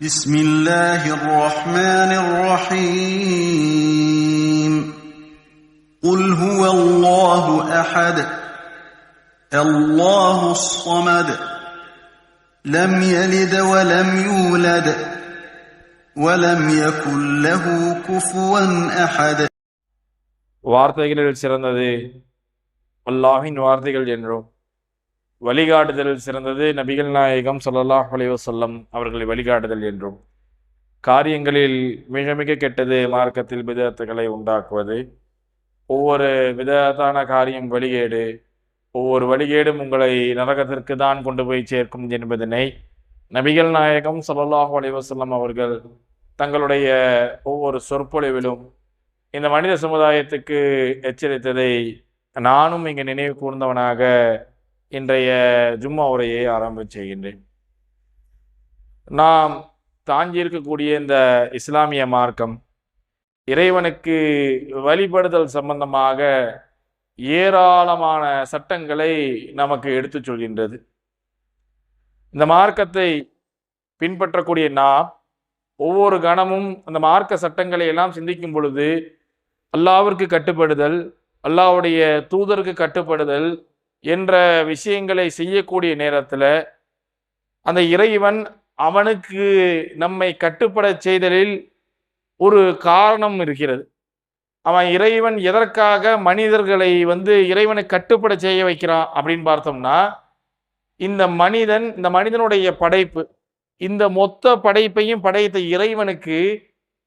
بسم الله الرحمن الرحيم قل هو الله احد الله الصمد لم يلد ولم يولد ولم يكن له كفوا احد வார்த்தைகளில் சிறந்தது அல்லாஹின் வார்த்தைகள் என்றும் வழிகாட்டுதல் சிறந்தது நபிகள் நாயகம் ஸல்லல்லாஹு அலைஹி அவர்களை வழிகாட்டுதல் என்றும் காரியங்களில் மிக மிக கெட்டது மார்க்கத்தில் விதத்துகளை உண்டாக்குவது ஒவ்வொரு விதத்தான காரியம் வழிகேடு ஒவ்வொரு வழிகேடும் உங்களை நரகத்திற்கு தான் கொண்டு போய் சேர்க்கும் என்பதனை நபிகள் நாயகம் ஸல்லல்லாஹு அலைஹி அவர்கள் தங்களுடைய ஒவ்வொரு சொற்பொழிவிலும் இந்த மனித சமுதாயத்துக்கு எச்சரித்ததை நானும் இங்கே நினைவு கூர்ந்தவனாக இன்றைய ஜும்மா உரையை ஆரம்பம் செய்கின்றேன். நாம் தாங்கி இருக்கக்கூடிய இந்த இஸ்லாமிய மார்க்கம் இறைவனுக்கு வழிபடுதல் சம்பந்தமாக ஏராளமான சட்டங்களை நமக்கு எடுத்துச் சொல்கின்றது. இந்த மார்க்கத்தை பின்பற்றக்கூடிய நாம் ஒவ்வொரு கணமும் அந்த மார்க்க சட்டங்களை எல்லாம் சிந்திக்கும் பொழுது அல்லாவிற்கு கட்டுப்படுதல் அல்லாவுடைய தூதருக்கு கட்டுப்படுதல் என்ற விஷயங்களை செய்யக்கூடிய நேரத்தில் அந்த இறைவன் அவனுக்கு நம்மை கட்டுப்பட செய்தலில் ஒரு காரணம் இருக்கிறது. அவன் இறைவன் எதற்காக மனிதர்களை வந்து இறைவனை கட்டுப்பட செய்ய வைக்கிறான் அப்படின்னு பார்த்தோம்னா இந்த மனிதன் இந்த மனிதனுடைய படைப்பு இந்த மொத்த படைப்பையும் படைத்த இறைவனுக்கு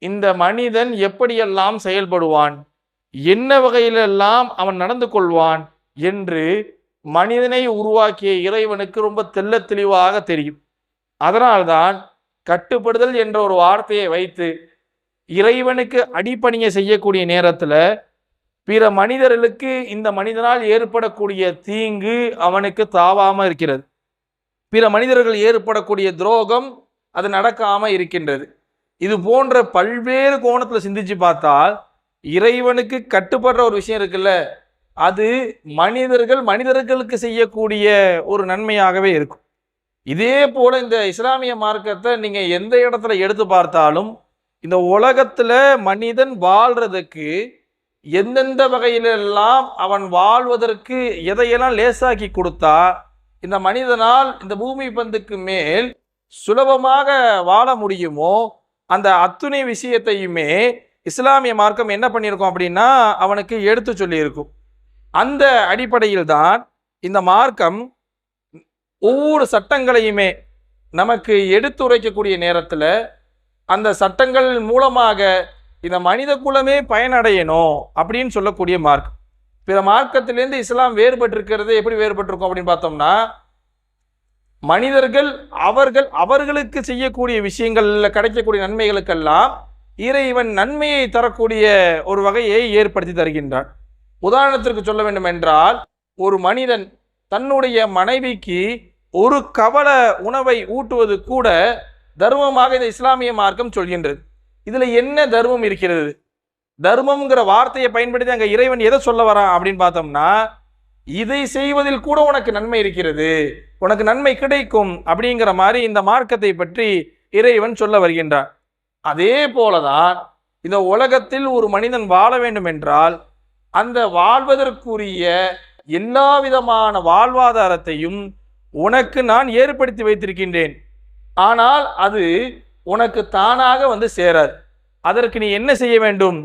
இந்த மனிதன் எப்படியெல்லாம் செயல்படுவான் என்ன வகையிலெல்லாம் அவன் நடந்து கொள்வான் என்று மனிதனை உருவாக்கிய இறைவனுக்கு ரொம்ப தெள்ள தெளிவாக தெரியும். அதனால்தான் கட்டுப்படுதல் என்ற ஒரு வார்த்தையை வைத்து இறைவனுக்கு அடிப்பணியை செய்யக்கூடிய நேரத்தில் பிற மனிதர்களுக்கு இந்த மனிதனால் ஏற்படக்கூடிய தீங்கு அவனுக்கு தாவாமல் இருக்கிறது. பிற மனிதர்கள் ஏற்படக்கூடிய துரோகம் அது நடக்காமல் இருக்கின்றது. இது போன்ற பல்வேறு கோணத்தில் சிந்திச்சு பார்த்தால் இறைவனுக்கு கட்டுப்படுற ஒரு விஷயம் இருக்குல்ல? அது மனிதர்கள் மனிதர்களுக்கு செய்யக்கூடிய ஒரு நன்மையாகவே இருக்கும். இதே போல இந்த இஸ்லாமிய மார்க்கத்தை நீங்கள் எந்த இடத்துல எடுத்து பார்த்தாலும் இந்த உலகத்தில் மனிதன் வாழ்கிறதுக்கு எந்தெந்த வகையிலெல்லாம் அவன் வாழ்வதற்கு எதையெல்லாம் லேசாக்கி கொடுத்தா இந்த மனிதனால் இந்த பூமி பந்துக்கு மேல் சுலபமாக வாழ முடியுமோ அந்த அத்துணை விஷயத்தையுமே இஸ்லாமிய மார்க்கம் என்ன பண்ணியிருக்கோம் அப்படின்னா அவனுக்கு எடுத்து சொல்லியிருக்கும். அந்த அடிப்படையில் தான் இந்த மார்க்கம் ஒவ்வொரு சட்டங்களையுமே நமக்கு எடுத்துரைக்கக்கூடிய நேரத்தில் அந்த சட்டங்கள் மூலமாக இந்த மனித குலமே பயனடையணும் அப்படின்னு சொல்லக்கூடிய மார்க் பிற மார்க்கத்திலேருந்து இஸ்லாம் வேறுபட்டிருக்கிறது எப்படி வேறுபட்டிருக்கும் அப்படின்னு பார்த்தோம்னா மனிதர்கள் அவர்கள் அவர்களுக்கு செய்யக்கூடிய விஷயங்களில் கிடைக்கக்கூடிய நன்மைகளுக்கெல்லாம் இறைவன் நன்மையை தரக்கூடிய ஒரு வகையை ஏற்படுத்தி தருகின்றான். உதாரணத்திற்கு சொல்ல வேண்டும் என்றால் ஒரு மனிதன் தன்னுடைய மனைவிக்கு ஒரு கவல உணவை ஊட்டுவது கூட தர்மமாக இந்த இஸ்லாமிய மார்க்கம் சொல்கின்றது. இதில் என்ன தர்மம் இருக்கிறது? தர்மம்ங்கிற வார்த்தையை பயன்படுத்தி அங்கே இறைவன் எதை சொல்ல வரான் அப்படின்னு பார்த்தோம்னா இதை செய்வதில் கூட உனக்கு நன்மை இருக்கிறது உனக்கு நன்மை கிடைக்கும் அப்படிங்கிற மாதிரி இந்த மார்க்கத்தை பற்றி இறைவன் சொல்ல வருகின்றான். அதே போலதான் இந்த உலகத்தில் ஒரு மனிதன் வாழ வேண்டும் என்றால் அந்த வாழ்வதற்குரிய எல்லா விதமான வாழ்வாதாரத்தையும் உனக்கு நான் ஏற்படுத்தி வைத்திருக்கின்றேன். ஆனால் அது உனக்கு தானாக வந்து சேராது. அதற்கு நீ என்ன செய்ய வேண்டும்?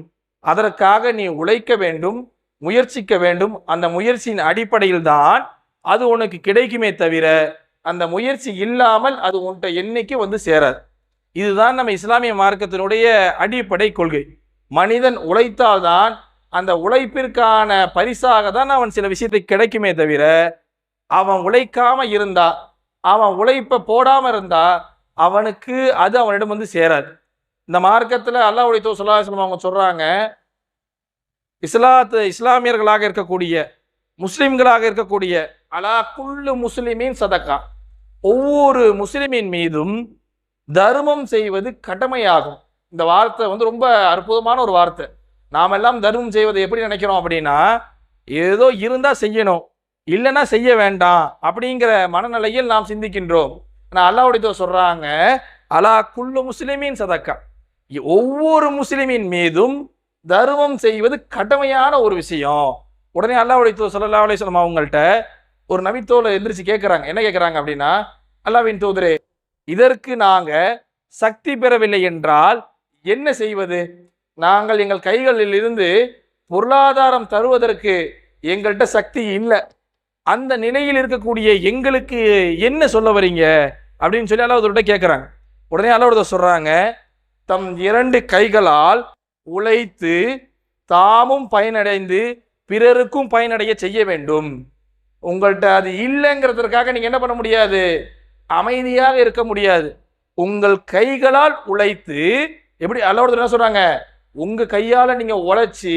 அதற்காக நீ உழைக்க வேண்டும் முயற்சிக்க வேண்டும். அந்த முயற்சியின் அடிப்படையில் தான் அது உனக்கு கிடைக்குமே தவிர அந்த முயற்சி இல்லாமல் அது உன்கிட்ட என்னைக்கு வந்து சேராது. இதுதான் நம்ம இஸ்லாமிய மார்க்கத்தினுடைய அடிப்படை கொள்கை. மனிதன் உழைத்தால்தான் அந்த உழைப்பிற்கான பரிசாக தான் அவன் சில விஷயத்தை கிடைக்குமே தவிர அவன் உழைக்காம இருந்தா அவன் உழைப்பை போடாமல் இருந்தா அவனுக்கு அது அவனிடம் வந்து சேராது. இந்த மார்க்கத்தில் அல்லாஹ்வுடைய தூதர் ஸல்லல்லாஹு அவங்க சொல்கிறாங்க இஸ்லாத்து இஸ்லாமியர்களாக இருக்கக்கூடிய முஸ்லீம்களாக இருக்கக்கூடிய அலா குள்ளு முஸ்லிமின் சதக்கா ஒவ்வொரு முஸ்லிமின் மீதும் தர்மம் செய்வது கடமையாகும். இந்த வார்த்தை வந்து ரொம்ப அற்புதமான ஒரு வார்த்தை. நாம் எல்லாம் தர்மம் செய்வதை எப்படி நினைக்கிறோம் அப்படின்னா ஏதோ இருந்தால் செய்யணும் இல்லைன்னா செய்ய வேண்டாம் அப்படிங்கிற மனநிலையில் நாம் சிந்திக்கின்றோம். ஆனால் அல்லாவுடைய சொல்கிறாங்க அலா குல்லு முஸ்லிமின் சதக்கா. ஒவ்வொரு முஸ்லிமின் மீதும் தர்மம் செய்வது கடமையான ஒரு விஷயம். உடனே அல்லாவுடைய சொல்லல்லா ஸல்லல்லாஹு அலைஹி அவங்கள்ட்ட ஒரு நபித்தோலை எந்திரிச்சு கேட்குறாங்க என்ன கேட்குறாங்க அப்படின்னா அல்லாவின் தூதரே இதற்கு நாங்கள் சக்தி பெறவில்லை என்றால் என்ன செய்வது? நாங்கள் எங்கள் கைகளில் இருந்து பொருளாதாரம் தருவதற்கு எங்கள்கிட்ட சக்தி இல்லை. அந்த நிலையில் இருக்கக்கூடிய எங்களுக்கு என்ன சொல்ல வரீங்க? அப்படின்னு சொல்லி அலவுதர்கிட்ட கேட்குறாங்க உடனே அல்லாஹ்வுடைய சொல்கிறாங்க தம் இரண்டு கைகளால் உழைத்து தாமும் பயனடைந்து பிறருக்கும் பயனடைய செய்ய வேண்டும். உங்கள்கிட்ட அது இல்லைங்கிறதுக்காக நீங்கள் என்ன பண்ண முடியாது? அமைதியாக இருக்க முடியாது. உங்கள் கைகளால் உழைத்து எப்படி அல்லாஹ்வுடைய என்ன சொல்கிறாங்க உங்கள் கையால் நீங்கள் உழைச்சி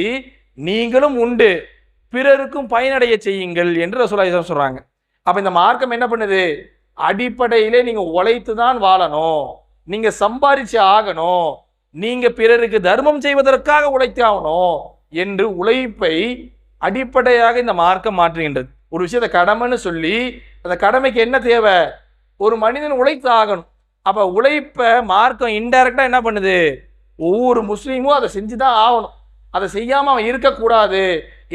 நீங்களும் உண்டு பிறருக்கும் பயனடைய செய்யுங்கள் என்று ரசூலுல்லாஹி சொல்கிறாங்க அப்போ இந்த மார்க்கம் என்ன பண்ணுது? அடிப்படையிலே நீங்கள் உழைத்து தான் வாழணும் நீங்கள் சம்பாதிச்சு ஆகணும் நீங்கள் பிறருக்கு தர்மம் செய்வதற்காக உழைத்து ஆகணும் என்று உழைப்பை அடிப்படையாக இந்த மார்க்கம் மாற்றுகின்றது. ஒரு விஷயத்தை கடமைன்னு சொல்லி அந்த கடமைக்கு என்ன தேவை? ஒரு மனிதன் உழைத்து ஆகணும் அப்போ உழைப்பை மார்க்கம் இன்டைரக்டாக என்ன பண்ணுது? ஒவ்வொரு முஸ்லீமும் அதை செஞ்சு தான் ஆகணும். அதை செய்யாமல் அவன் இருக்கக்கூடாது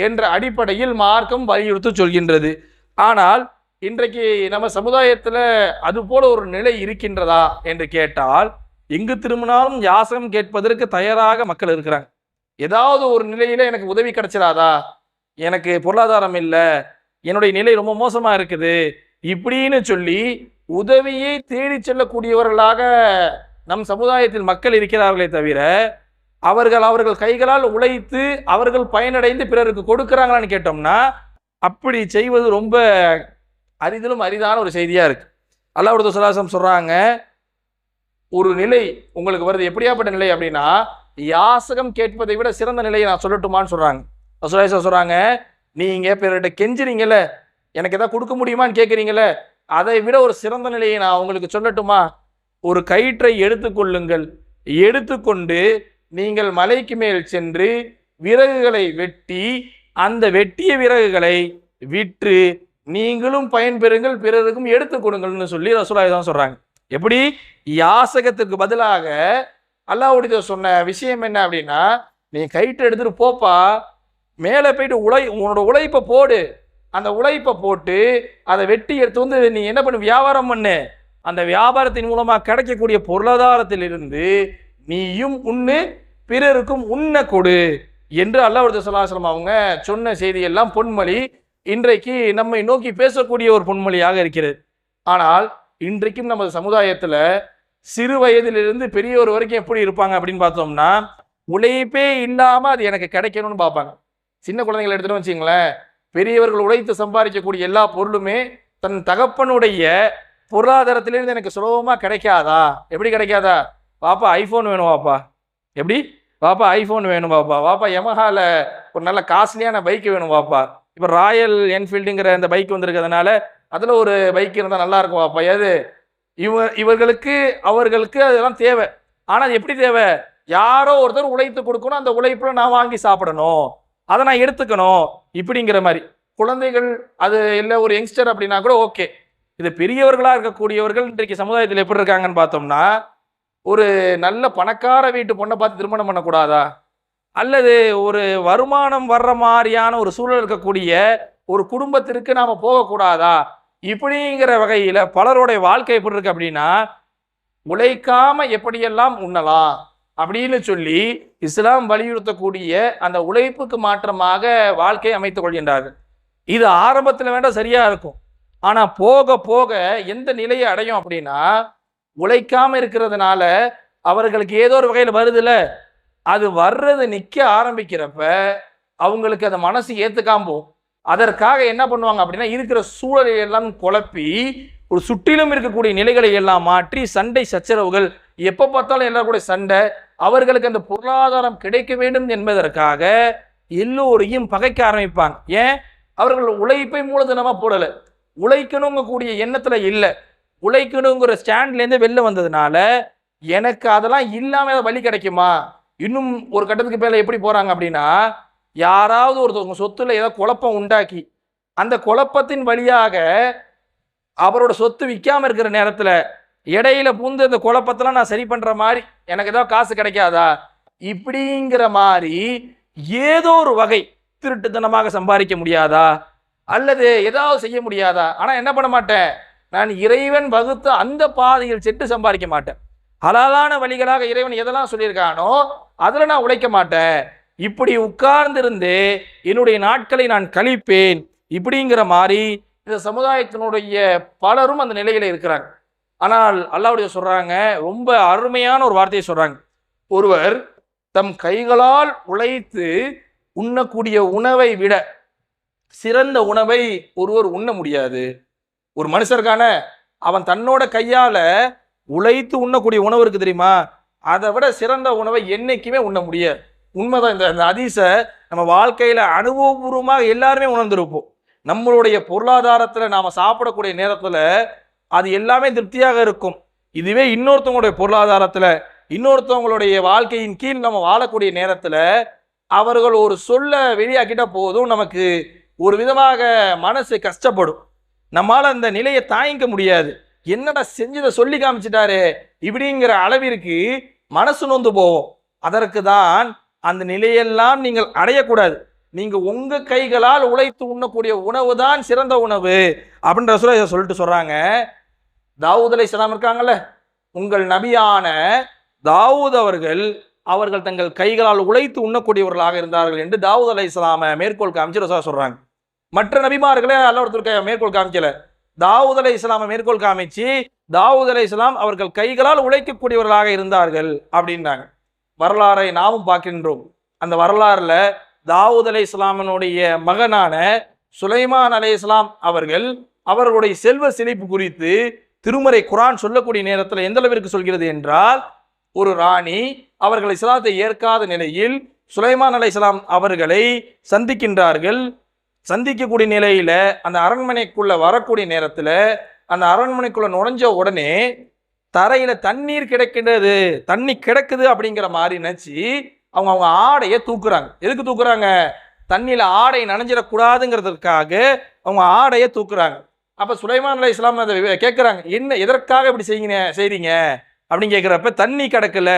என்ற அடிப்படையில் மார்க்கம் வலியுறுத்தி சொல்கின்றது. ஆனால் இன்றைக்கு நம்ம சமுதாயத்தில் அது போல ஒரு நிலை இருக்கின்றதா என்று கேட்டால் எங்கு திரும்பினாலும் யாசகம் கேட்பதற்கு தயாராக மக்கள் இருக்கிறாங்க. ஏதாவது ஒரு நிலையில் எனக்கு உதவி கிடைச்சிடாதா எனக்கு பொருளாதாரம் இல்லை. என்னுடைய நிலை ரொம்ப மோசமாக இருக்குது. இப்படின்னு சொல்லி உதவியை தேடி செல்லக்கூடியவர்களாக நம் சமுதாயத்தில் மக்கள் இருக்கிறார்களே தவிர அவர்கள் அவர்கள் கைகளால் உழைத்து அவர்கள் பயனடைந்து பிறருக்கு கொடுக்குறாங்களான்னு கேட்டோம்னா அப்படி செய்வது ரொம்ப அரிதிலும் அரிதான ஒரு செய்தியாக இருக்கு. அல்லாவுடைய சுல்லாசம் சொல்கிறாங்க ஒரு நிலை உங்களுக்கு வருது. எப்படியாப்பட்ட நிலை அப்படின்னா யாசகம் கேட்பதை விட சிறந்த நிலையை நான் சொல்லட்டுமான்னு சொல்கிறாங்க ரசூலுல்லாஹி சொல்கிறாங்க நீங்கள் பிறர்கிட்ட கெஞ்சுறீங்கல்ல எனக்கு எதாவது கொடுக்க முடியுமான்னு கேட்குறீங்களே அதை விட ஒரு சிறந்த நிலையை நான் உங்களுக்கு சொல்லட்டுமா? ஒரு கயிற்றை எடுத்துக்கொள்ளுங்கள். எடுத்துக்கொண்டு நீங்கள் மலைக்கு மேல் சென்று விறகுகளை வெட்டி அந்த வெட்டிய விறகுகளை விற்று நீங்களும் பயன்பெறுங்கள் பிறருக்கும் எடுத்துக் கொடுங்கள்னு சொல்லி ரசூலாய் தான் சொல்றாங்க. எப்படி? யாசகத்துக்கு பதிலாக அல்லாவுடைய சொன்ன விஷயம் என்ன அப்படின்னா நீ கயிற்று எடுத்துட்டு போப்பா மேலே போயிட்டு உழை உன்னோட உழைப்பை போடு. அந்த உழைப்பை போட்டு அதை வெட்டி எடுத்து வந்து நீ என்ன பண்ணு வியாபாரம் பண்ணு. அந்த வியாபாரத்தின் மூலமாக கிடைக்கக்கூடிய பொருளாதாரத்திலிருந்து நீயும் உண்ணு பிறருக்கும் உண்ண கொடு என்று அல்லாஹ் சொல்லாசலம் அவங்க சொன்ன செய்தியெல்லாம் பொன்மொழி. இன்றைக்கு நம்மை நோக்கி பேசக்கூடிய ஒரு பொன்மொழியாக இருக்கிறது. ஆனால் இன்றைக்கும் நமது சமுதாயத்தில் சிறு வயதிலிருந்து பெரியவர் வரைக்கும் எப்படி இருப்பாங்க அப்படின்னு பார்த்தோம்னா உழைப்பே இல்லாமல் அது எனக்கு கிடைக்கணும்னு பார்ப்பாங்க. சின்ன குழந்தைங்களை எடுத்துகிட்டு வச்சிங்களேன் பெரியவர்கள் உழைத்து சம்பாதிக்கக்கூடிய எல்லா பொருளுமே தன் தகப்பனுடைய பொருளாதாரத்திலேருந்து எனக்கு சுலபமாக கிடைக்காதா? எப்படி கிடைக்காதா? பாப்பா ஐஃபோன் வேணும் வாப்பா. எப்படி? வாப்பா ஐஃபோன் வேணும் வாப்பா. வாப்பா யமஹால ஒரு நல்ல காஸ்ட்லியான பைக்கு வேணும் வாப்பா. இப்போ ராயல் என்ஃபீல்டுங்கிற அந்த பைக் வந்திருக்கிறதுனால அதில் ஒரு பைக் இருந்தால் நல்லா இருக்கும் வாப்பா. ஏது இவ இவர்களுக்கு அவர்களுக்கு அதெல்லாம் தேவை. ஆனால் அது எப்படி தேவை? யாரோ ஒருத்தர் உழைத்து கொடுக்கணும். அந்த உழைப்பில் நான் வாங்கி சாப்பிடணும். அதை நான் எடுத்துக்கணும். இப்படிங்கிற மாதிரி. குழந்தைகள் அது இல்லை ஒரு யங்ஸ்டர் அப்படின்னா கூட ஓகே. இது பெரியவர்களாக இருக்கக்கூடியவர்கள் இன்றைக்கு சமுதாயத்தில் எப்படி இருக்காங்கன்னு பார்த்தோம்னா ஒரு நல்ல பணக்கார வீட்டு பொண்ணை பார்த்து திருமணம் பண்ணக்கூடாதா? அல்லது ஒரு வருமானம் வர்ற மாதிரியான ஒரு சூழல் இருக்கக்கூடிய ஒரு குடும்பத்திற்கு நாம் போகக்கூடாதா? இப்படிங்கிற வகையில் பலருடைய வாழ்க்கை எப்படி இருக்கு அப்படின்னா உழைக்காம எப்படியெல்லாம் உண்ணலாம் அப்படின்னு சொல்லி இஸ்லாம் வலியுறுத்தக்கூடிய அந்த உழைப்புக்கு மாற்றமாக வாழ்க்கையை அமைத்துக் கொள்கின்றார்கள். இது ஆரம்பத்தில் வேண்டாம் சரியா இருக்கும். ஆனால் போக போக எந்த நிலையை அடையும் அப்படின்னா உழைக்காம இருக்கிறதுனால அவர்களுக்கு ஏதோ ஒரு வகையில் வருதுல்ல அது வர்றது நிற்க ஆரம்பிக்கிறப்ப அவங்களுக்கு அந்த மனசு ஏத்துக்காம போகும். அதற்காக என்ன பண்ணுவாங்க அப்படின்னா இருக்கிற சூழலை எல்லாம் குழப்பி ஒரு சுற்றிலும் இருக்கக்கூடிய நிலைகளை எல்லாம் மாற்றி சண்டை சச்சரவுகள் எப்போ பார்த்தாலும் எல்லாரும் கூட சண்டை அவர்களுக்கு அந்த பொருளாதாரம் கிடைக்க வேண்டும் என்பதற்காக எல்லோரையும் பகைக்க ஆரம்பிப்பாங்க. ஏன்? அவர்கள் உழைப்பை மூலதனமாக போடலை. உழைக்கணுங்க கூடிய எண்ணத்துல இல்லை. உழைக்கணுங்கிற ஸ்டாண்ட்லேருந்து வெளில வந்ததுனால எனக்கு அதெல்லாம் இல்லாமல் வழி கிடைக்குமா? இன்னும் ஒரு கட்டத்துக்கு மேலே எப்படி போகிறாங்க அப்படின்னா யாராவது ஒருத்தவங்க சொத்துல ஏதோ குழப்பம் உண்டாக்கி அந்த குழப்பத்தின் வழியாக அவரோட சொத்து விற்காம இருக்கிற நேரத்தில் இடையில பூந்து அந்த குழப்பத்தெல்லாம் நான் சரி பண்ற மாதிரி எனக்கு ஏதாவது காசு கிடைக்காதா? இப்படிங்கிற மாதிரி ஏதோ ஒரு வகை திருட்டுத்தனமாக சம்பாதிக்க முடியாதா? அல்லது ஏதாவது செய்ய முடியாதா? ஆனால் என்ன பண்ண மாட்டேன்? நான் இறைவன் வகுத்த அந்த பாதையில் செட்டு சம்பாதிக்க மாட்டேன். ஹலாலான வழிகளாக இறைவன் எதெல்லாம் சொல்லியிருக்கானோ அதில் நான் உழைக்க மாட்டேன். இப்படி உட்கார்ந்திருந்து என்னுடைய நாட்களை நான் கழிப்பேன். இப்படிங்கிற மாதிரி இந்த சமுதாயத்தினுடைய பலரும் அந்த நிலையில் இருக்கிறாங்க. ஆனால் அல்லாவுடைய சொல்கிறாங்க ரொம்ப அருமையான ஒரு வார்த்தையை சொல்கிறாங்க ஒருவர் தம் கைகளால் உழைத்து உண்ணக்கூடிய உணவை விட சிறந்த உணவை ஒருவர் உண்ண முடியாது. ஒரு மனுஷருக்கான அவன் தன்னோட கையால் உழைத்து உண்ணக்கூடிய உணவு இருக்குது தெரியுமா? அதை விட சிறந்த உணவை என்றைக்குமே உண்ண முடியாது. உண்மைதான் இந்த அந்த அதிசை நம்ம வாழ்க்கையில் அனுபவபூர்வமாக எல்லாருமே உணர்ந்திருப்போம். நம்மளுடைய பொருளாதாரத்தில் நாம் சாப்பிடக்கூடிய நேரத்தில் அது எல்லாமே திருப்தியாக இருக்கும். இதுவே இன்னொருத்தவங்களுடைய பொருளாதாரத்தில் இன்னொருத்தவங்களுடைய வாழ்க்கையின் கீழ் நம்ம வாழக்கூடிய நேரத்தில் அவர்கள் ஒரு சொல்ல வெளியாக்கிட்ட போதும் நமக்கு ஒரு விதமாக மனசு கஷ்டப்படும். நம்மால் அந்த நிலையை தாங்கிக்க முடியாது. என்னடா செஞ்சதை சொல்லி காமிச்சிட்டாரு இப்படிங்கிற அளவிற்கு மனசு நொந்து போவோம் அதற்கு தான் அந்த நிலையெல்லாம் நீங்கள் அடையக்கூடாது. நீங்க உங்க கைகளால் உழைத்து உண்ணக்கூடிய உணவு தான் சிறந்த உணவு. அப்படின்ற சொல்ல இதை சொல்லிட்டு சொல்றாங்க. தாவூத் அலை இருக்காங்கல்ல உங்கள் நபியான தாவூத் அவர்கள் அவர்கள் தங்கள் கைகளால் உழைத்து உண்ணக்கூடியவர்களாக இருந்தார்கள் என்று தாவூத் அலை இஸ்லாம மேற்கோள் காமிச்சு ரசூலா சொல்றாங்க. மற்ற நபிமார்களே அல்ல ஒருத்தருக்கு மேற்கோள் காமிக்கல. தாவூத் அலை இஸ்லாம மேற்கோள் காமிச்சு தாவூத் அலை இஸ்லாம் அவர்கள் கைகளால் உழைக்கக்கூடியவர்களாக இருந்தார்கள் அப்படின்றாங்க. வரலாறை நாமும் பார்க்கின்றோம். அந்த வரலாறுல தாவூத் அலை இஸ்லாமனுடைய மகனான சுலைமான் அலை இஸ்லாம் அவர்கள் அவர்களுடைய செல்வ செழிப்பு குறித்து திருமறை குரான் சொல்லக்கூடிய நேரத்தில் எந்த அளவிற்கு சொல்கிறது என்றால் ஒரு ராணி அவர்கள் இஸ்லாத்தை ஏற்காத நிலையில் சுலைமான் அலை இஸ்லாம் அவர்களை சந்திக்கின்றார்கள். சந்திக்கக்கூடிய நிலையில் அந்த அரண்மனைக்குள்ளே வரக்கூடிய நேரத்தில் அந்த அரண்மனைக்குள்ளே நுழைஞ்ச உடனே தரையில் தண்ணீர் கிடைக்கின்றது தண்ணி கிடக்குது அப்படிங்கிற மாதிரி நினச்சி அவங்க அவங்க ஆடையை தூக்குறாங்க. எதுக்கு தூக்குறாங்க? தண்ணியில் ஆடை நனைஞ்சிடக்கூடாதுங்கிறதுக்காக அவங்க ஆடையை தூக்குறாங்க. அப்போ சுலைமான் அலை இஸ்லாம் அதை கேட்குறாங்க என்ன எதற்காக இப்படி செய்யுங்க செய்கிறீங்க அப்படின்னு கேட்குறப்ப தண்ணி கிடக்கல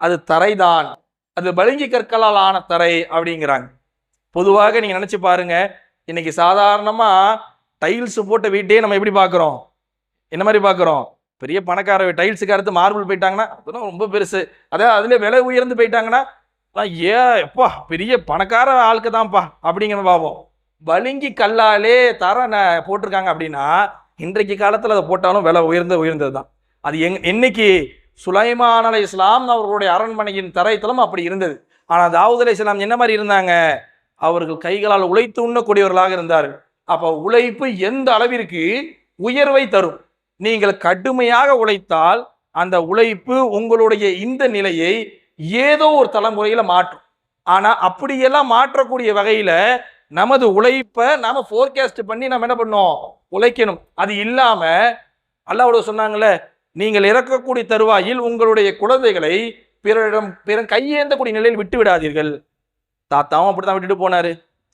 அது தரைதான். அது பளிங்கு கற்களால் ஆன தரை அப்படிங்கிறாங்க. பொதுவாக நீங்கள் நினச்சி பாருங்க இன்னைக்கு சாதாரணமாக டைல்ஸ் போட்ட வீட்டையே நம்ம எப்படி பார்க்குறோம் என்ன மாதிரி பார்க்குறோம் பெரிய பணக்கார டைல்ஸுக்கு அடுத்து மார்பிள் போயிட்டாங்கன்னா அதெல்லாம் ரொம்ப பெருசு. அதாவது அதில் விலை உயர்ந்து போயிட்டாங்கன்னா ஏ எப்பா பெரிய பணக்கார ஆளுக்கு தான்ப்பா அப்படிங்கிற பாவம் வலிங்கி கல்லாலே தர ந- போட்டிருக்காங்க அப்படின்னா இன்றைக்கு காலத்தில் அதை போட்டாலும் விலை உயர்ந்த உயர்ந்தது தான் அது எங் என்னைக்கு சுலைமான் அலை இஸ்லாம் அவர்களுடைய அரண்மனையின் தரைத்தளம் அப்படி இருந்தது. ஆனால் தாவூத் அலை இஸ்லாம் என்ன மாதிரி இருந்தாங்க? அவர்கள் கைகளால் உழைத்து உண்ணக்கூடியவர்களாக இருந்தார்கள். அப்போ உழைப்பு எந்த அளவிற்கு உயர்வை தரும்? நீங்கள் கடுமையாக உழைத்தால் அந்த உழைப்பு உங்களுடைய இந்த நிலையை ஏதோ ஒரு தலைமுறையில் மாற்றும். ஆனால் அப்படியெல்லாம் மாற்றக்கூடிய வகையில் நமது உழைப்பை நாம் ஃபோர்காஸ்ட் பண்ணி நம்ம என்ன பண்ணோம் உழைக்கணும். அது இல்லாமல் அல்லாவோட சொன்னாங்களே நீங்கள் இறக்கக்கூடிய தருவாயில் உங்களுடைய குழந்தைகளை பிறரிடம் பிற கையேந்தக்கூடிய நிலையில் விட்டு விடாதீர்கள் தாத்தாவும் அப்படித்தான் விட்டுட்டு போனாரு.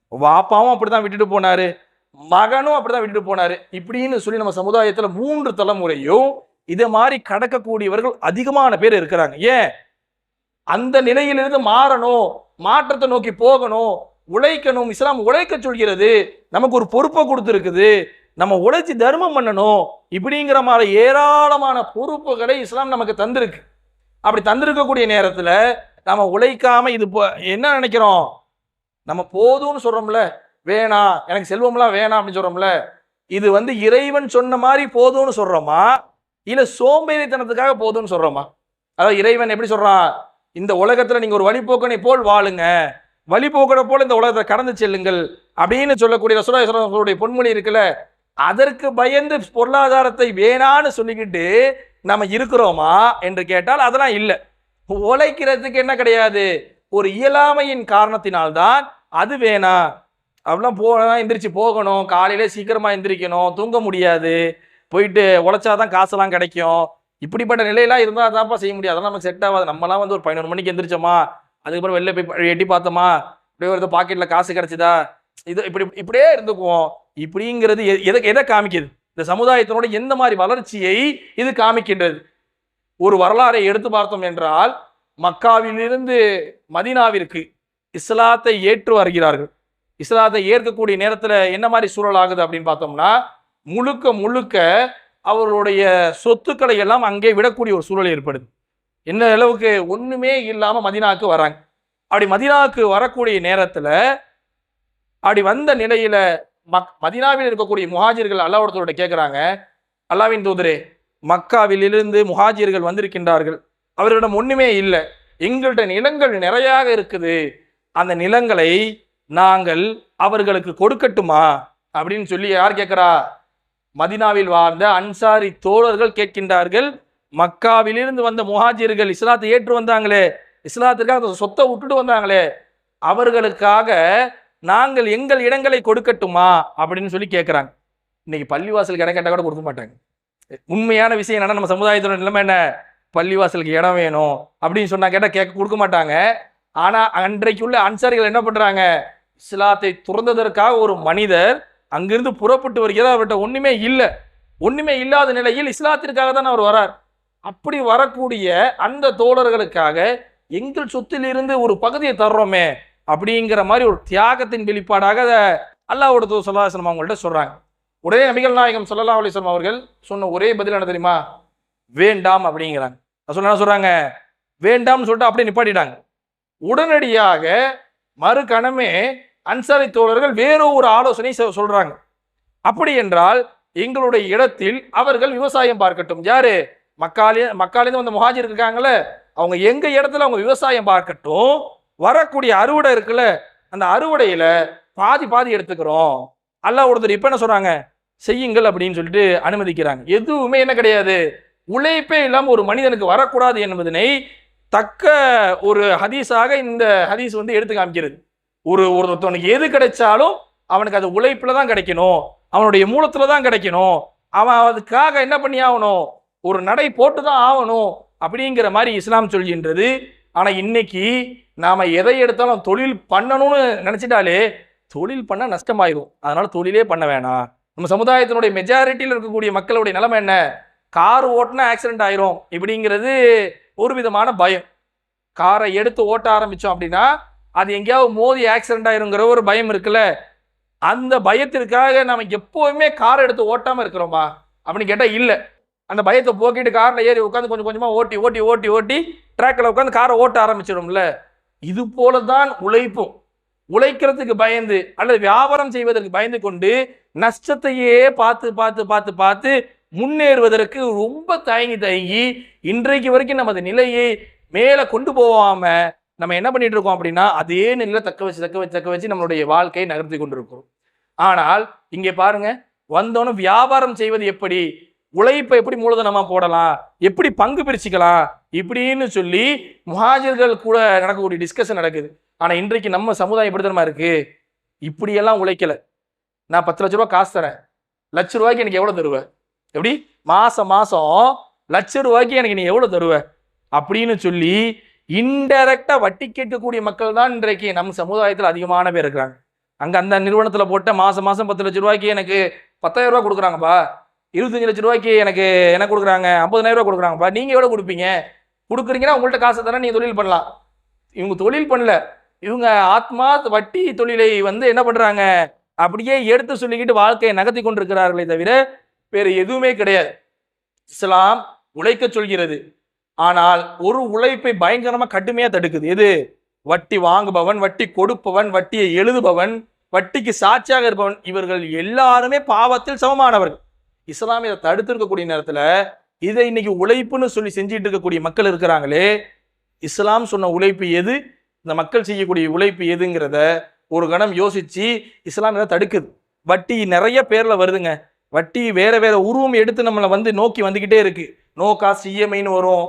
வாப்பாவும் அப்படித்தான் விட்டுட்டு போனாரு. மகனும் அப்படிதான் விட்டுட்டு போனாரு. இப்படின்னு சொல்லி நம்ம சமுதாயத்துல மூன்று தலைமுறையும் இதை மாதிரி கடக்கக்கூடியவர்கள் அதிகமான பேர் இருக்கிறாங்க. ஏன்? அந்த நிலையிலிருந்து மாறணும் மாற்றத்தை நோக்கி போகணும் உழைக்கணும் இஸ்லாம் உழைக்க சொல்கிறது நமக்கு ஒரு பொறுப்பை கொடுத்துருக்குது. நம்ம உழைச்சி தர்மம் பண்ணணும் இப்படிங்கிற மாதிரி ஏராளமான பொறுப்புகளை இஸ்லாம் நமக்கு தந்திருக்கு. அப்படி தந்திருக்கக்கூடிய நேரத்தில் நம்ம உழைக்காமல் இது போ- என்ன நினைக்கிறோம்? நம்ம போதும்னு சொல்கிறோம்ல வேணாம் எனக்கு செல்வம்லாம் வேணாம் அப்படின்னு சொல்கிறோம்ல இது வந்து இறைவன் சொன்ன மாதிரி போதும்னு சொல்கிறோமா இல்லை சோம்பேறித்தனத்துக்காக போதும்னு சொல்கிறோமா அதாவது இறைவன் எப்படி சொல்கிறான் இந்த உலகத்தில் நீங்கள் ஒரு வழிபோக்கனை போல் வாழுங்க. வழிபோக்கனை போல் இந்த உலகத்தை கடந்து செல்லுங்கள் அப்படின்னு சொல்லக்கூடிய ரசூலுடைய பொன்மொழி இருக்குல்ல. அதற்கு பயந்து பொருளாதாரத்தை வேணான்னு சொல்லிக்கிட்டு நம்ம இருக்கிறோமா என்று கேட்டால் அதெல்லாம் இல்லை. உழைக்கிறதுக்கு என்ன கிடையாது? ஒரு இயலாமையின் காரணத்தினால்தான் அது வேணாம் அப்படிலாம் போகணும் எந்திரிச்சு போகணும். காலையில் சீக்கிரமாக எந்திரிக்கணும். தூங்க முடியாது. போயிட்டு உழைச்சாதான் காசெல்லாம் கிடைக்கும். இப்படிப்பட்ட நிலையெல்லாம் இருந்தால் அதான்ப்பா செய்ய முடியாது அதெல்லாம் நமக்கு செட் ஆகாது. நம்மலாம் வந்து ஒரு பதினொரு மணிக்கு எந்திரிச்சோமா? அதுக்கப்புறம் வெளில போய் எட்டி பார்த்தோமா? இப்படியே ஒரு பாக்கெட்டில் காசு கிடச்சிதா? இது இப்படி இப்படியே இருந்துக்குவோம். இப்படிங்கிறது எ- எதை எதை காமிக்குது? இந்த சமுதாயத்தினோட எந்த மாதிரி வளர்ச்சியை இது காமிக்கின்றது? ஒரு வரலாறை எடுத்து பார்த்தோம் என்றால் மக்காவிலிருந்து மதீனாவிற்கு இஸ்லாத்தை ஏற்று வருகிறார்கள். இஸ்லாத்தை ஏற்கக்கூடிய நேரத்தில் என்ன மாதிரி சூழல் ஆகுது அப்படின்னு பார்த்தோம்னா முழுக்க முழுக்க அவர்களுடைய சொத்துக்களை எல்லாம் அங்கே விடக்கூடிய ஒரு சூழல் ஏற்படுது. என்ன அளவுக்கு ஒன்றுமே இல்லாமல் மதினாவுக்கு வராங்க. அப்படி மதினாவுக்கு வரக்கூடிய நேரத்தில் அப்படி வந்த நிலையில மக் மதினாவில் இருக்கக்கூடிய முஹாஜிர்கள் அல்லாஹ்விடத்தோட கேட்குறாங்க அல்லாவின் தூதரே மக்காவிலிருந்து முஹாஜிர்கள் வந்திருக்கின்றார்கள். அவர்களிடம் ஒன்றுமே இல்லை. எங்கள்கிட்ட நிலங்கள் நிறையாக இருக்குது. அந்த நிலங்களை நாங்கள் அவர்களுக்கு கொடுக்கட்டுமா? அப்படின்னு சொல்லி யார் கேட்குறா மதினாவில் வாழ்ந்த அன்சாரி தோழர்கள் கேட்கின்றார்கள் மக்காவிலிருந்து வந்த முஹாஜிர்கள் இஸ்லாத்தை ஏற்று வந்தாங்களே இஸ்லாத்திற்காக அந்த சொத்தை விட்டுட்டு வந்தாங்களே அவர்களுக்காக நாங்கள் எங்கள் இடங்களை கொடுக்கட்டுமா? அப்படின்னு சொல்லி கேட்குறாங்க இன்னைக்கு பள்ளிவாசலுக்கு இடம் கேட்டால் கூட கொடுக்க மாட்டாங்க. உண்மையான விஷயம் என்னன்னா நம்ம சமுதாயத்தோட நிலைமை என்ன? பள்ளிவாசலுக்கு இடம் வேணும் அப்படின்னு சொன்னா கேட்டால் கேட்க கொடுக்க மாட்டாங்க. ஆனால் அன்றைக்குள்ள அன்சாரிகள் என்ன பண்ணுறாங்க இஸ்லாத்தை துறந்ததற்காக ஒரு மனிதர் அங்கிருந்து புறப்பட்டு வருகிறார். அவர்கிட்ட ஒன்றுமே இல்லை. ஒன்றுமே இல்லாத நிலையில் இஸ்லாத்திற்காக தான் அவர் வரார். அப்படி வரக்கூடிய அந்த தோழர்களுக்காக எங்கள் சொத்திலிருந்து ஒரு பகுதியை தர்றோமே. அப்படிங்கிற மாதிரி ஒரு தியாகத்தின் வெளிப்பாடாக அதை அல்லாஹ்வோட தூதர் ஸல்லல்லாஹு அவங்கள்ட்ட சொல்கிறாங்க உடனே நபிகள் நாயகம் ஸல்லல்லாஹு அலிஸ்லாம் அவர்கள் சொன்ன ஒரே பதில் என்ன தெரியுமா? வேண்டாம் அப்படிங்கிறாங்க. அது சொல்ல என்ன சொல்கிறாங்க வேண்டாம்னு சொல்லிட்டு அப்படியே நிப்பாட்டிட்டாங்க. உடனடியாக மறுகணமே அன்சாரி தோழர்கள் வேறு ஒரு ஆலோசனை சொ- அப்படி என்றால் எங்களுடைய இடத்தில் அவர்கள் விவசாயம் பார்க்கட்டும். யாரு? மக்காலே மக்காலேருந்து வந்த முகாஜி இருக்காங்களே அவங்க எங்கள் இடத்துல அவங்க விவசாயம் பார்க்கட்டும்? வரக்கூடிய அறுவடை இருக்குல்ல அந்த அறுவடையில் பாதி பாதி எடுத்துக்கிறோம். அல்லா ஒருத்தர் இப்போ என்ன சொல்கிறாங்க செய்யுங்கள் அப்படின்னு சொல்லிட்டு அனுமதிக்கிறாங்க. எதுவுமே என்ன கிடையாது. உழைப்பே இல்லாமல் ஒரு மனிதனுக்கு வரக்கூடாது என்பதனை தக்க ஒரு ஹதீஸாக இந்த ஹதீஸ் வந்து எடுத்து காமிக்கிறது. ஒரு ஒருத்தவனுக்கு எது கிடைச்சாலும் அவனுக்கு அது உழைப்பில் தான் கிடைக்கணும். அவனுடைய மூலத்தில் தான் கிடைக்கணும். அவன் அதுக்காக என்ன பண்ணி ஆகணும்? ஒரு நடை போட்டு தான் ஆகணும் அப்படிங்கிற மாதிரி இஸ்லாம் சொல்கின்றது. ஆனால் இன்னைக்கு நாம் எதை எடுத்தாலும் தொழில் பண்ணணும்னு நினச்சிட்டாலே தொழில் பண்ணால் நஷ்டமாயிடும் அதனால் தொழிலே பண்ண வேணாம். நம்ம சமுதாயத்தினுடைய மெஜாரிட்டியில் இருக்கக்கூடிய மக்களுடைய நிலைமை என்ன? கார் ஓட்டினா ஆக்சிடென்ட் ஆயிரும் இப்படிங்கிறது ஒரு விதமான பயம். காரை எடுத்து ஓட்ட ஆரம்பித்தோம் அப்படின்னா அது எங்கேயாவது மோதி ஆக்சிடென்ட் ஆயிருங்கிற ஒரு பயம் இருக்குல்ல? அந்த பயத்திற்காக நம்ம எப்போவுமே காரை எடுத்து ஓட்டாமல் இருக்கிறோமா? அப்படின்னு கேட்டால் இல்லை. அந்த பயத்தை போக்கிட்டு காரில் ஏறி உட்காந்து கொஞ்சம் கொஞ்சமாக ஓட்டி ஓட்டி ஓட்டி ஓட்டி ட்ராக்கில் உட்காந்து காரை ஓட்ட ஆரம்பிச்சிடும்ல. இது போல தான் உழைப்பும். உழைக்கிறதுக்கு பயந்து அல்லது வியாபாரம் செய்வதற்கு பயந்து கொண்டு நஷ்டத்தையே பார்த்து பார்த்து பார்த்து பார்த்து முன்னேறுவதற்கு ரொம்ப தயங்கி தயங்கி இன்றைக்கு வரைக்கும் நமது நிலையை மேலே கொண்டு போகாம நம்ம என்ன பண்ணிட்டு இருக்கோம் அப்படின்னா அதே நிலையில தக்க வச்சு தக்க வச்சு தக்க வச்சு நம்மளுடைய வாழ்க்கையை நகர்த்தி கொண்டிருக்கிறோம். ஆனால் இங்கே பாருங்க வந்தோன்னு வியாபாரம் செய்வது எப்படி? உழைப்பை எப்படி மூலதனமாக போடலாம்? எப்படி பங்கு பிரிச்சுக்கலாம்? இப்படின்னு சொல்லி முஹாஜர்கள் கூட நடக்கக்கூடிய டிஸ்கஷன் நடக்குது. ஆனால் இன்றைக்கு நம்ம சமுதாயம் எப்படி தெரியுமா இருக்கு? இப்படியெல்லாம் உழைக்கல. நான் பத்து லட்ச ரூபா காசு தரேன். லட்ச ரூபாய்க்கு எனக்கு எவ்வளோ தருவ? எப்படி? மாதம் மாதம் லட்ச ரூபாய்க்கு எனக்கு நீ எவ்வளோ தருவ? அப்படின்னு சொல்லி இன்டெரக்டாக வட்டி கேட்கக்கூடிய மக்கள் தான் இன்றைக்கு நம்ம சமுதாயத்தில் அதிகமான பேர் இருக்கிறாங்க. அங்கே அந்த நிறுவனத்தில் போட்ட மாதம் மாதம் பத்து லட்ச ரூபாய்க்கு எனக்கு பத்தாயிரம் ரூபா கொடுக்குறாங்கப்பா. இருபத்தஞ்சு லட்ச ரூபாய்க்கு எனக்கு என்ன கொடுக்குறாங்க? ஐம்பதாயிரம் ரூபா கொடுக்குறாங்கப்பா நீங்கள் எவ்வளோ கொடுப்பீங்க? கொடுக்குறீங்கன்னா உங்கள்கிட்ட காசு தானே நீங்கள் தொழில் பண்ணலாம். இவங்க தொழில் பண்ணல. இவங்க ஆத்மா வட்டி தொழிலை வந்து என்ன பண்ணுறாங்க அப்படியே எடுத்து சொல்லிக்கிட்டு வாழ்க்கையை நகர்த்தி கொண்டிருக்கிறார்களே தவிர வேறு எதுவுமே கிடையாது. இஸ்லாம் உழைக்க சொல்கிறது. ஆனால் ஒரு உழைப்பை பயங்கரமாக கடுமையாக தடுக்குது. எது? வட்டி வாங்குபவன் வட்டி கொடுப்பவன் வட்டியை எழுதுபவன் வட்டிக்கு சாட்சியாக இருப்பவன். இவர்கள் எல்லாருமே பாவத்தில் சமமானவர்கள். இஸ்லாமிய தடுத்திருக்கக்கூடிய தடுத்து இருக்கக்கூடிய இதை இன்னைக்கு உழைப்புன்னு சொல்லி செஞ்சிட்டு இருக்கக்கூடிய மக்கள் இருக்கிறாங்களே இஸ்லாம் சொன்ன உழைப்பு எது? இந்த மக்கள் செய்யக்கூடிய உழைப்பு எதுங்கிறத ஒரு கணம் யோசிச்சு இஸ்லாம் இதை தடுக்குது. வட்டி நிறைய பேர்ல வருதுங்க. வட்டி வேற வேற உருவம் எடுத்து நம்மளை வந்து நோக்கி வந்துகிட்டே இருக்கு. நோ காசு இஎம்ஐன்னு வரும்.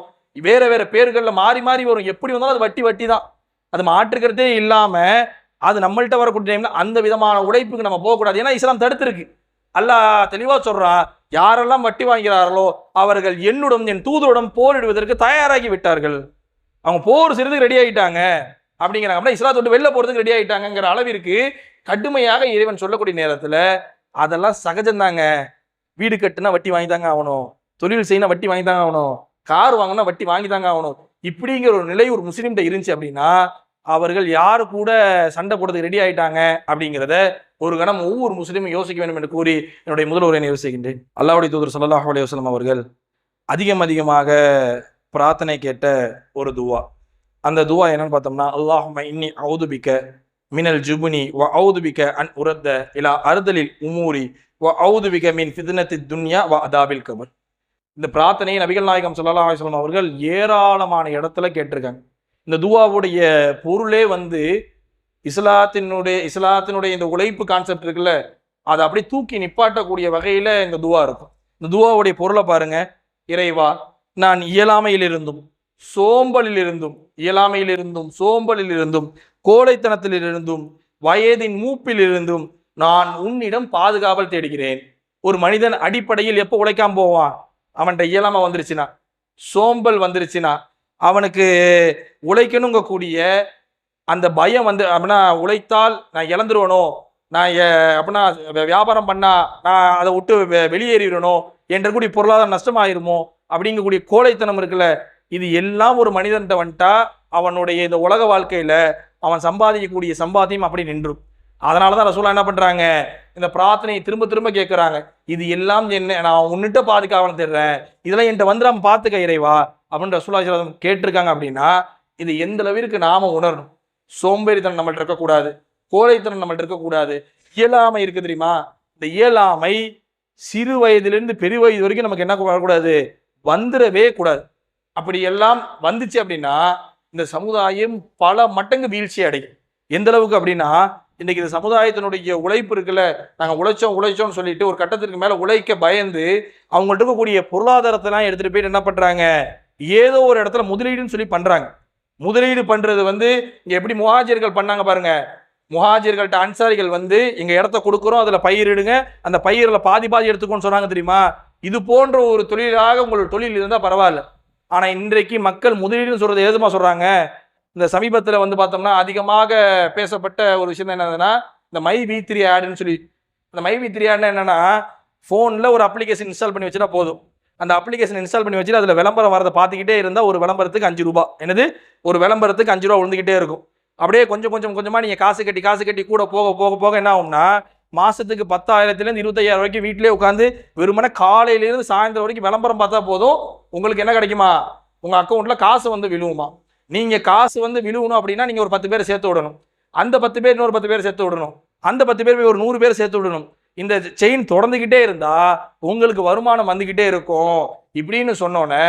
வேற வேற பேர்களில் மாறி மாறி வரும். எப்படி வந்தாலும் அது வட்டி வட்டி தான். அது மாற்றுக்கிறதே இல்லாமல் அது நம்மள்கிட்ட வரக்கூடிய டைம்ல அந்த விதமான உழைப்புக்கு நம்ம போகக்கூடாது. ஏன்னா இஸ்லாம் தடுத்துருக்கு. அல்லாஹ் தெளிவாக சொல்றான் யாரெல்லாம் வட்டி வாங்கிறார்களோ அவர்கள் என்னுடன் என் தூதருடன் போரிடுவதற்கு தயாராகி விட்டார்கள். அவங்க போர் சிறிது ரெடி ஆகிட்டாங்க அப்படிங்கிறாங்க அப்படின்னா இஸ்லாத்தை விட்டு வெளில போகிறதுக்கு ரெடி ஆகிட்டாங்கங்கிற அளவிற்கு கடுமையாக இறைவன் சொல்லக்கூடிய நேரத்தில் அதெல்லாம் சகஜம்தாங்க. வீடு கட்டுனா வட்டி வாங்கி தாங்க ஆகணும். தொழில் செய்யணும் வட்டி வாங்கி தாங்க ஆகணும். கார் வாங்கினா வட்டி வாங்கி தாங்க ஆகணும். இப்படிங்கிற ஒரு நிலை ஒரு முஸ்லீம்கிட்ட இருந்துச்சு அப்படின்னா அவர்கள் யாரு கூட சண்டை போடுறதுக்கு ரெடி ஆயிட்டாங்க அப்படிங்கிறத ஒரு கணம் ஒவ்வொரு முஸ்லீமும் யோசிக்க வேண்டும் என்று கூறி என்னுடைய முதல் உரையை யோசிக்கின்றேன் அல்லாவுடைய தூதர் சல்லாஹ் அலைஹி வஸல்லம் அவர்கள் அதிகம் அதிகமாக பிரார்த்தனை கேட்ட ஒரு துவா. அந்த துவா என்னன்னு பார்த்தோம்னா அல்லாஹும்ம இன்னி அவுதுபிக்க மினல் ஜுபுனி வ அவுதுபிக்க அன் உரத்த இலா அறுதலில் உமூரி வ அவுதுபிக்க மின் ஃபிதனத்தி துன்யா வ அதாபில் கபர். இந்த பிரார்த்தனையை நபிகள் நாயகம் ஸல்லல்லாஹு அலிஸ்லாம் அவர்கள் ஏராளமான இடத்துல கேட்டிருக்காங்க. இந்த துவாவுடைய பொருளே வந்து இஸ்லாத்தினுடைய இஸ்லாத்தினுடைய இந்த உழைப்பு கான்செப்ட் இருக்குல்ல அதை அப்படியே தூக்கி நிப்பாட்டக்கூடிய வகையில் இந்த துவா இருக்கும். இந்த துவாவுடைய பொருளை பாருங்க. இறைவா நான் இயலாமையிலிருந்தும் சோம்பலிலிருந்தும் இயலாமையிலிருந்தும் சோம்பலிலிருந்தும் கோழைத்தனத்திலிருந்தும் வயதின் மூப்பிலிருந்தும் நான் உன்னிடம் பாதுகாவல் தேடுகிறேன். ஒரு மனிதன் அடிப்படையில் எப்போ உழைக்காம போவான்? அவன்கிட்ட இயலாமை வந்துருச்சுன்னா சோம்பல் வந்துருச்சுன்னா அவனுக்கு உழைக்கணுங்க கூடிய அந்த பயம் வந்து அப்படின்னா உழைத்தால் நான் இழந்துருவனோ? நான் அப்படின்னா வியாபாரம் பண்ணால் நான் அதை விட்டு வெ- வெளியேறிடணும் என்ற கூடிய பொருளாதார நஷ்டமாயிருமோ? அப்படிங்கக்கூடிய கோழைத்தனம் இருக்குல்ல இது எல்லாம் ஒரு மனிதன்கிட்ட வந்துட்டா அவனுடைய இந்த உலக வாழ்க்கையில் அவன் சம்பாதிக்கக்கூடிய சம்பாத்தியம் அப்படி நின்றும். அதனால தான் ரசூலா என்ன பண்ணுறாங்க இந்த பிரார்த்தனையை திரும்ப திரும்ப கேட்குறாங்க இது எல்லாம் என்ன நான் உன்னிட்ட பாதுகாவல் தேடுறேன். இதெல்லாம் என்கிட்ட வந்து நம்ம பார்த்துக்க இறைவா அப்படின்னு ரசூலா கேட்டிருக்காங்க அப்படின்னா இது எந்த அளவிற்கு நாம உணரணும்? சோம்பேறித்தனம் நம்மள்ட்ட இருக்கக்கூடாது கோழைத்தனம் நம்மள்ட்ட இருக்கக்கூடாது. இயலாமை இருக்கு தெரியுமா? இந்த இயலாமை சிறு வயதிலிருந்து பெரு வயது வரைக்கும் நமக்கு என்ன வரக்கூடாது? வந்துடவே கூடாது. அப்படி எல்லாம் வந்துச்சு அப்படின்னா இந்த சமுதாயம் பல மட்டங்கு வீழ்ச்சி அடையும். எந்த அளவுக்கு அப்படின்னா இன்னைக்கு இந்த சமுதாயத்தினுடைய உழைப்பு இருக்குல்ல நாங்கள் உழைச்சோம் உழைச்சோம்னு சொல்லிட்டு ஒரு கட்டத்திற்கு மேலே உழைக்க பயந்து அவங்கள்ட்ட இருக்கக்கூடிய பொருளாதாரத்தெல்லாம் எடுத்துகிட்டு போயிட்டு என்ன பண்ணுறாங்க ஏதோ ஒரு இடத்துல முதலீடுன்னு சொல்லி பண்ணுறாங்க முதலீடு பண்ணுறது வந்து இங்கே எப்படி முஹாஜிர்கள் பண்ணாங்க பாருங்க. முஹாஜிர்கள்ட்ட அன்சாரிகள் வந்து எங்கள் இடத்த கொடுக்குறோம் அதில் பயிரிடுங்க அந்த பயிரில் பாதி பாதி எடுத்துக்கோன்னு சொன்னாங்க தெரியுமா? இது போன்ற ஒரு தொழிலாக உங்களோட தொழில் இருந்தால் பரவாயில்ல. ஆனால் இன்றைக்கு மக்கள் முதலீடுன்னு சொல்கிறது எதுமா சொல்கிறாங்க இந்த சமீபத்தில் வந்து பார்த்தோம்னா அதிகமாக பேசப்பட்ட ஒரு விஷயம் என்னதுன்னா இந்த மை வி த்ரீ ஆடுன்னு சொல்லி. அந்த மை வி த்ரீ ஆடுனா என்னென்னா ஃபோனில் ஒரு அப்ளிகேஷன் இன்ஸ்டால் பண்ணி வச்சுட்டா போதும். அந்த அப்ளிகேஷன் இன்ஸ்டால் பண்ணி வச்சுட்டு அதில் விளம்பரம் வரதை பார்த்துக்கிட்டே இருந்தால் ஒரு விளம்பரத்துக்கு அஞ்சு ரூபா. என்னது? ஒரு விளம்பரத்துக்கு அஞ்சு ரூபா விழுந்துக்கிட்டே இருக்கும். அப்படியே கொஞ்சம் கொஞ்சம் கொஞ்சமாக நீங்கள் காசு கட்டி காசு கட்டி கூட போக போக போக என்ன ஆகும்னா மாதத்துக்கு பத்தாயிரத்துலேருந்து இருபத்தையாயிரம் வரைக்கும் வீட்டிலே உட்காந்து வெறுமனே காலையிலேருந்து சாயந்தரம் வரைக்கும் விளம்பரம் பார்த்தா போதும் உங்களுக்கு என்ன கிடைக்குமா? உங்கள் அக்கௌண்ட்டில் காசு வந்து விழுவுமா? நீங்கள் காசு வந்து விழுவணும் அப்படின்னா நீங்கள் ஒரு பத்து பேர் சேர்த்து விடணும். அந்த பத்து பேர் இன்னொரு பத்து பேர் சேர்த்து விடணும். அந்த பத்து பேர் போய் ஒரு நூறு பேர் சேர்த்து விடணும். இந்த செயின் தொடர்ந்துக்கிட்டே இருந்தா உங்களுக்கு வருமானம் வந்துக்கிட்டே இருக்கும். இப்படின்னு சொன்னோன்னே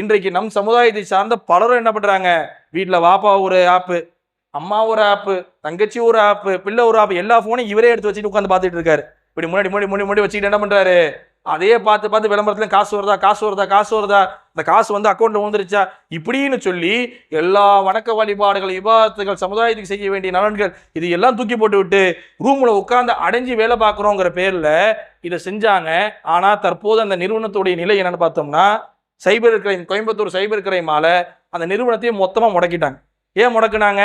இன்றைக்கு நம் சமுதாயத்தை சார்ந்த பலரும் என்ன பண்றாங்க? வீட்டில் வாப்பா ஒரு ஆப்பு அம்மா ஒரு ஆப்பு தங்கச்சி ஒரு ஆப்பு பிள்ளை ஒரு ஆப்பு எல்லா ஃபோனையும் இவரே எடுத்து வச்சுட்டு உட்காந்து பார்த்துட்டு இருக்காரு. இப்படி முன்னாடி முன்னாடி முன்னாடி முன்னாடி வச்சுக்கிட்டு என்ன பண்றாரு? அதையே பார்த்து பார்த்து விளம்பரத்துல காசு வருதா காசு வருதா காசு வருதா? இந்த காசு வந்து அக்கௌண்ட்டில் விழுந்துருச்சா? இப்படின்னு சொல்லி எல்லா வணக்க வழிபாடுகள் விவாதத்துகள் சமுதாயத்துக்கு செய்ய வேண்டிய நலன்கள் இது எல்லாம் தூக்கி போட்டு விட்டு ரூமில் உட்காந்து அடைஞ்சு வேலை பார்க்குறோங்கிற பேரில் இதை செஞ்சாங்க. ஆனால் தற்போது அந்த நிறுவனத்துடைய நிலை என்னென்னு பார்த்தோம்னா சைபர் கிரைம் கோயம்புத்தூர் சைபர் கிரைமால அந்த நிறுவனத்தையே மொத்தமாக முடக்கிட்டாங்க. ஏன் முடக்குனாங்க?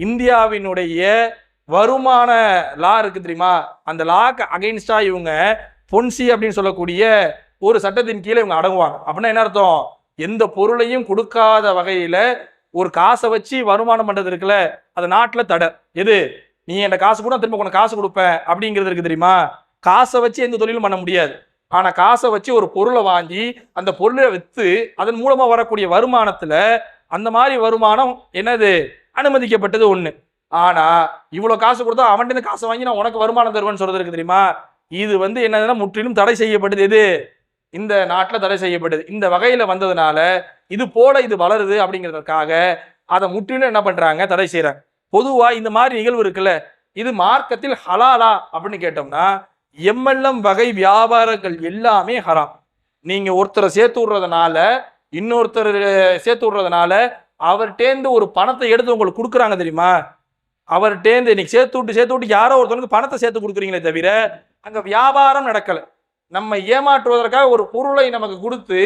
இந்தியாவினுடைய வருமான லா இருக்குது தெரியுமா? அந்த லாக்கு அகெயின்ஸ்டாக இவங்க பொன்சி அப்படின்னு சொல்லக்கூடிய ஒரு சட்டத்தின் கீழே இவங்க அடங்குவாங்க. அப்படின்னா என்ன அர்த்தம்? எந்த பொருளையும் கொடுக்காத வகையில் ஒரு காசை வச்சு வருமானம் பண்ணுறது இருக்குல்ல அது நாட்டில் தடை. எது? நீ என் காசு கூட திரும்ப உனக்கு காசு கொடுப்பேன். அப்படிங்கிறது இருக்கு தெரியுமா? காசை வச்சு எந்த தொழிலும் பண்ண முடியாது. ஆனால் காசை வச்சு ஒரு பொருளை வாங்கி அந்த பொருளை விற்று அதன் மூலமாக வரக்கூடிய வருமானத்தில் அந்த மாதிரி வருமானம் என்னது? அனுமதிக்கப்பட்டது ஒன்று ஆனால் இவ்வளோ காசு கொடுத்தா அவன்கிட்ட காசு காசை வாங்கி நான் உனக்கு வருமானம் தருவேன்னு சொல்கிறது இருக்கு தெரியுமா? இது வந்து என்னதுன்னா முற்றிலும் தடை செய்யப்பட்டது. எது? இந்த நாட்டில் தடை செய்யப்பட்டது. இந்த வகையில் வந்ததுனால இது போல இது வளருது அப்படிங்கிறதுக்காக அதை முற்றிலும் என்ன பண்ணுறாங்க தடை செய்கிறாங்க பொதுவாக இந்த மாதிரி நிகழ்வு இருக்குல்ல இது மார்க்கத்தில் ஹலாலா அப்படின்னு கேட்டோம்னா எம்எல்எம் வகை வியாபாரங்கள் எல்லாமே ஹராம். நீங்கள் ஒருத்தரை சேர்த்து விடுறதுனால இன்னொருத்தர் சேர்த்து விடுறதுனால அவர்கிட்டேந்து ஒரு பணத்தை எடுத்து உங்களுக்கு கொடுக்குறாங்க தெரியுமா? அவர்கிட்டேந்து இன்னைக்கு சேர்த்து விட்டு சேர்த்து விட்டு யாரோ ஒருத்தவனுக்கு பணத்தை சேர்த்து கொடுக்குறீங்களே தவிர அங்கே வியாபாரம் நடக்கலை. நம்ம ஏமாற்றுவதற்காக ஒரு பொருளை நமக்கு கொடுத்து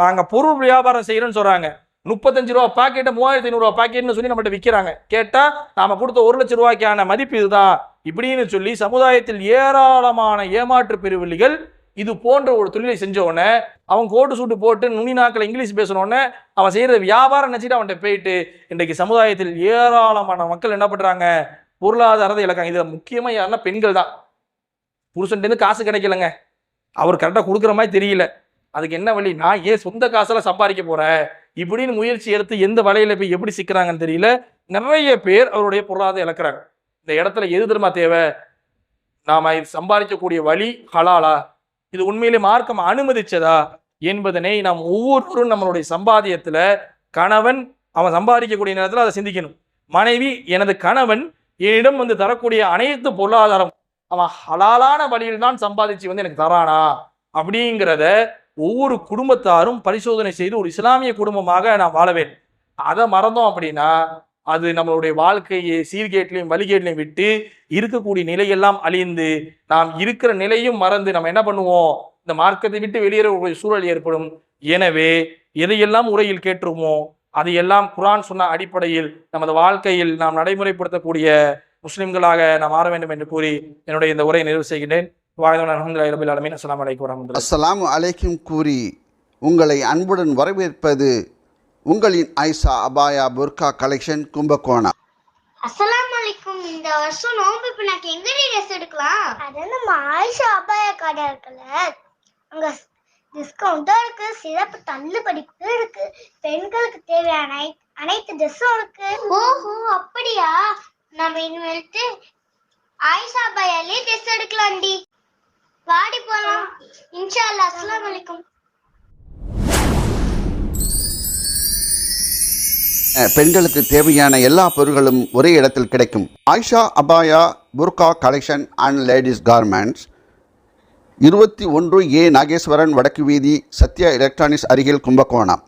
நாங்கள் பொருள் வியாபாரம் செய்கிறோன்னு சொல்கிறாங்க முப்பத்தஞ்சு ரூபா பாக்கெட்டை மூவாயிரத்தி ஐநூறுரூவா பாக்கெட்னு சொல்லி நம்மகிட்ட விற்கிறாங்க கேட்டால் நாம கொடுத்த ஒரு லட்சம் ரூபாய்க்கான மதிப்பு இதுதான். இப்படின்னு சொல்லி சமுதாயத்தில் ஏராளமான ஏமாற்று பெருவெளிகள் இது போன்ற ஒரு தொழிலை செஞ்சவொடனே அவன் கோட்டு சூட்டு போட்டு நுனி நாக்கில் இங்கிலீஷ் பேசினோடனே அவன் செய்கிற வியாபாரம் நினச்சிட்டு அவன்கிட்ட போயிட்டு இன்றைக்கு சமுதாயத்தில் ஏராளமான மக்கள் என்ன பண்ணுறாங்க பொருளாதாரத்தை இழக்காங்க. இதில் முக்கியமாக யாருன்னா பெண்கள் தான். புருஷன்டேருந்து காசு கிடைக்கலங்க. அவர் கரெக்டாக கொடுக்குற மாதிரி தெரியல. அதுக்கு என்ன வழி? நான் ஏன் சொந்த காசில் சம்பாதிக்க போகிறேன் இப்படின்னு முயற்சி எடுத்து எந்த வலையில் போய் எப்படி சிக்கிறாங்கன்னு தெரியல. நிறைய பேர் அவருடைய பொருளாதாரம் இழக்கிறாங்க. இந்த இடத்துல எது தெரியுமா தேவை? நாம இது சம்பாதிக்கக்கூடிய வழி ஹலாலா? இது உண்மையிலே மார்க்கம் அனுமதிச்சதா? என்பதனை நாம் ஒவ்வொருவரும் நம்மளுடைய சம்பாதியத்தில் கணவன் அவன் சம்பாதிக்கக்கூடிய நேரத்தில் அதை சிந்திக்கணும். மனைவி எனது கணவன் என்னிடம் வந்து தரக்கூடிய அனைத்து பொருளாதாரம் அவன் ஹலாலான வழியில் தான் சம்பாதிச்சு வந்து எனக்கு தரானா அப்படிங்கிறத ஒவ்வொரு குடும்பத்தாரும் பரிசோதனை செய்து ஒரு இஸ்லாமிய குடும்பமாக நான் வாழவேன் அதை மறந்தோம் அப்படின்னா அது நம்மளுடைய வாழ்க்கையை சீர்கேட்லையும் வழிகேட்லையும் விட்டு இருக்கக்கூடிய நிலையெல்லாம் அழிந்து நாம் இருக்கிற நிலையும் மறந்து நம்ம என்ன பண்ணுவோம்? இந்த மார்க்கத்தை விட்டு வெளியேறக்கூடிய சூழல் ஏற்படும். எனவே எதையெல்லாம் உரையில் கேட்டுருமோ அதையெல்லாம் குரான் சொன்ன அடிப்படையில் நமது வாழ்க்கையில் நாம் நடைமுறைப்படுத்தக்கூடிய முஸ்லிம்களாக நாம் மாற வேண்டும் என்று கூறி என்னுடைய இந்த உரையை நிறைவு செய்கின்றேன். வாழ்ந்தவன் அலமதுல்லாஹி ரபில் அலமீன் அஸ்ஸலாமு அலைக்கும் வரஹ்மத்துல்லாஹி அஸ்ஸலாமு அலைக்கும் கூறி உங்களை அன்புடன் வரவேற்பது உங்களின் ஐசா அபாயா புர்கா கலெக்ஷன் கும்பகோணம் அஸ்ஸலாமு அலைக்கும். இந்த வருஷம் நோம்பு இப்ப எனக்கு எங்க ட்ரெஸ் எடுக்கலாம்? அது நம்ம ஆயிஷா அபாய கடை இருக்குல்ல. அங்க டிஸ்கவுண்ட்டும் இருக்கு சிறப்பு தள்ளுபடி கூட இருக்கு. பெண்களுக்கு தேவையான அனை- அனைத்து ட்ரெஸ்ஸும் இருக்கு. ஓஹோ அப்படியா? நம்ம இனிமேல்ட்டு ஆயிஷா பயாலே டெஸ்ட் எடுக்கலாம்டி. வாடி போலாம். இன்ஷா அல்லா அஸ்லாம் வலைக்கும் பெண்களுக்கு தேவையான எல்லா பொருட்களும் ஒரே இடத்தில் கிடைக்கும். ஆயிஷா அபாயா புர்கா கலெக்ஷன் அண்ட் லேடிஸ் கார்மெண்ட்ஸ் இருபத்தி ஒன்று ஏ நாகேஸ்வரன் வடக்கு வீதி சத்யா எலக்ட்ரானிக்ஸ் அருகில் கும்பகோணம்.